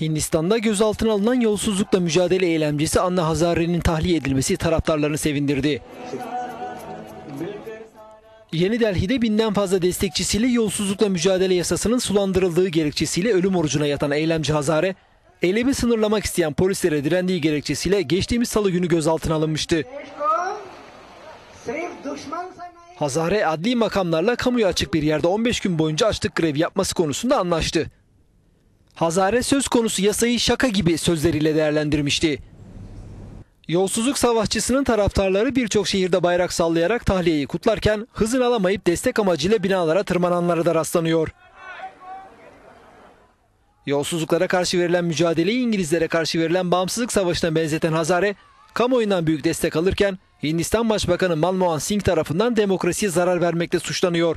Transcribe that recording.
Hindistan'da gözaltına alınan yolsuzlukla mücadele eylemcisi Anna Hazare'nin tahliye edilmesi taraftarlarını sevindirdi. Yeni Delhi'de binden fazla destekçisiyle yolsuzlukla mücadele yasasının sulandırıldığı gerekçesiyle ölüm orucuna yatan eylemci Hazare, eylemi sınırlamak isteyen polislere direndiği gerekçesiyle geçtiğimiz salı günü gözaltına alınmıştı. Hazare adli makamlarla kamuya açık bir yerde 15 gün boyunca açlık grevi yapması konusunda anlaştı. Hazare söz konusu yasayı şaka gibi sözleriyle değerlendirmişti. Yolsuzluk savaşçısının taraftarları birçok şehirde bayrak sallayarak tahliyeyi kutlarken hızını alamayıp destek amacıyla binalara tırmananlara da rastlanıyor. Yolsuzluklara karşı verilen mücadeleyi İngilizlere karşı verilen bağımsızlık savaşına benzeten Hazare, kamuoyundan büyük destek alırken Hindistan Başbakanı Manmohan Singh tarafından demokrasiye zarar vermekte suçlanıyor.